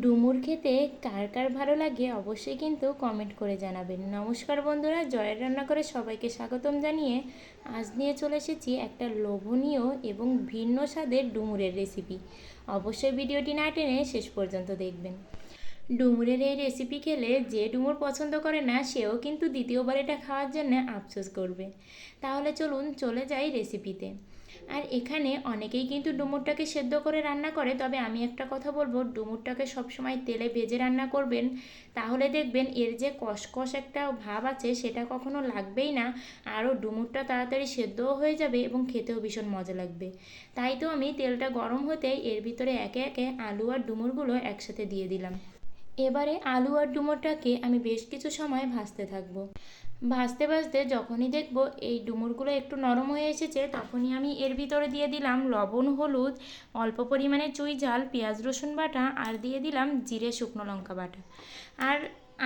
ডুমুর খেতে কার কার ভালো লাগে অবশ্যই কিন্তু কমেন্ট করে জানাবেন। নমস্কার বন্ধুরা, জয়ের রান্না করে সবাইকে স্বাগতম জানিয়ে আজ নিয়ে চলে এসেছি একটা লোভনীয় এবং ভিন্ন স্বাদের ডুমুরের রেসিপি অবশ্যই ভিডিওটি না টেনে শেষ পর্যন্ত দেখবেন। ডুমুরের এই রেসিপি খেলে যে ডুমুর পছন্দ করে না, সেও কিন্তু দ্বিতীয়বার এটা খাওয়ার জন্য আফসোস করবে। তাহলে চলুন চলে যাই রেসিপিতে আর এখানে অনেকেই কিন্তু ডুমুরটাকে সেদ্ধ করে রান্না করে, তবে আমি একটা কথা বলব, ডুমুরটাকে সবসময় তেলে ভেজে রান্না করবেন, তাহলে দেখবেন এর যে কষকষ একটা ভাব আছে সেটা কখনো লাগবেই না, আরও ডুমুরটা তাড়াতাড়ি সেদ্ধও হয়ে যাবে এবং খেতেও ভীষণ মজা লাগবে। তাই তো আমি তেলটা গরম হতেই এর ভিতরে একে একে আলু আর ডুমুরগুলো একসাথে দিয়ে দিলাম। এবারে আলু আর ডুমুরটাকে আমি বেশ কিছু সময় ভাজতে থাকব। ভাজতে ভাজতে যখনই দেখব এই ডুমুরগুলো একটু নরম হয়ে এসেছে, তখনই আমি এর ভিতরে দিয়ে দিলাম লবণ, হলুদ, অল্প পরিমাণে চুই ঝাল, পেঁয়াজ, রসুন বাটা আর দিয়ে দিলাম জিরে, শুকনো লঙ্কা বাটা। আর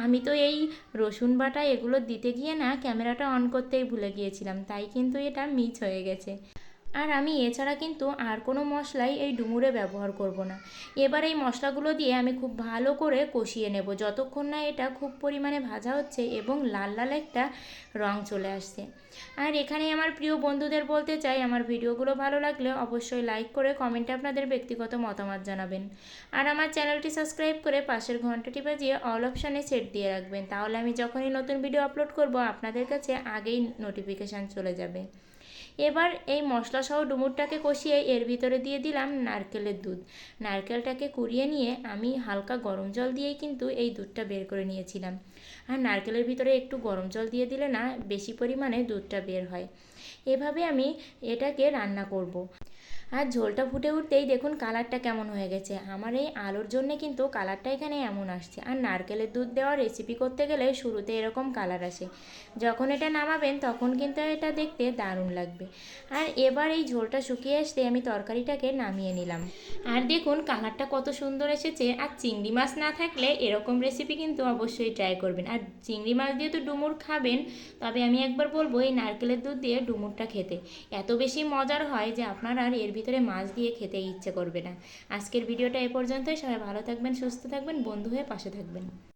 আমি তো এই রসুন বাটা এগুলো দিতে গিয়ে না ক্যামেরাটা অন করতেই ভুলে গিয়েছিলাম, তাই কিন্তু এটা মিস হয়ে গেছে। আর আমি এছাড়া কিন্তু আর কোনো মশলাই এই ডুমুরে ব্যবহার করব না। এবার এই মশলাগুলো দিয়ে আমি খুব ভালো করে কষিয়ে নেব। যতক্ষণ না এটা খুব পরিমাণে ভাজা হচ্ছে এবং লাল লাল একটা রং চলে আসছে। আর এখানে আমার প্রিয় বন্ধুদের বলতে চাই, আমার ভিডিওগুলো ভালো লাগলে অবশ্যই লাইক করে কমেন্টে আপনাদের ব্যক্তিগত মতামত জানাবেন। আর আমার চ্যানেলটি সাবস্ক্রাইব করে পাশের ঘন্টাটি বাজিয়ে অল অপশানে সেট দিয়ে রাখবেন। তাহলে আমি যখনই নতুন ভিডিও আপলোড করব, আপনাদের কাছে আগেই নোটিফিকেশান চলে যাবে। এবার এই মশলা সহ ডুমুরটাকে কষিয়ে এর ভিতরে দিয়ে দিলাম নারকেলের দুধ। নারকেলটাকে কুড়িয়ে নিয়ে আমি হালকা গরম জল দিয়েই কিন্তু এই দুধটা বের করে নিয়েছিলাম। আর নারকেলের ভিতরে একটু গরম জল দিয়ে দিলে না বেশি পরিমাণে দুধটা বের হয়। এভাবে আমি এটাকে রান্না করব। আর ঝোলটা ফুটে উঠতেই দেখুন কালারটা কেমন হয়ে গেছে। আমার এই আলুর জন্য কিন্তু কালারটা এখানে এমন আসছে। আর নারকেলের দুধ দেওয়া রেসিপি করতে গেলে শুরুতে এরকম কালার আসে। যখন এটা নামাবেন তখন কিন্তু এটা দেখতে দারুণ লাগবে। আর এবার এই ঝোলটা শুকিয়ে আসতে আমি তরকারিটাকে নামিয়ে নিলাম। আর দেখুন কালারটা কত সুন্দর এসেছে। আর চিংড়ি মাছ না থাকলে এরকম রেসিপি কিন্তু অবশ্যই ট্রাই করবেন। আর চিংড়ি মাছ দিয়ে তো ডুমুর খাবেন, তবে আমি একবার বলব এই নারকেলের দুধ দিয়ে ডুমুরটা খেতে। এত বেশি মজার হয় যে আপনার আর এর ভিতরে মাছ দিয়ে খেতে ইচ্ছে করবে না। আজকের ভিডিওটা এ পর্যন্তই। সবাই ভালো থাকবেন, সুস্থ থাকবেন, বন্ধু হয়ে পাশে থাকবেন।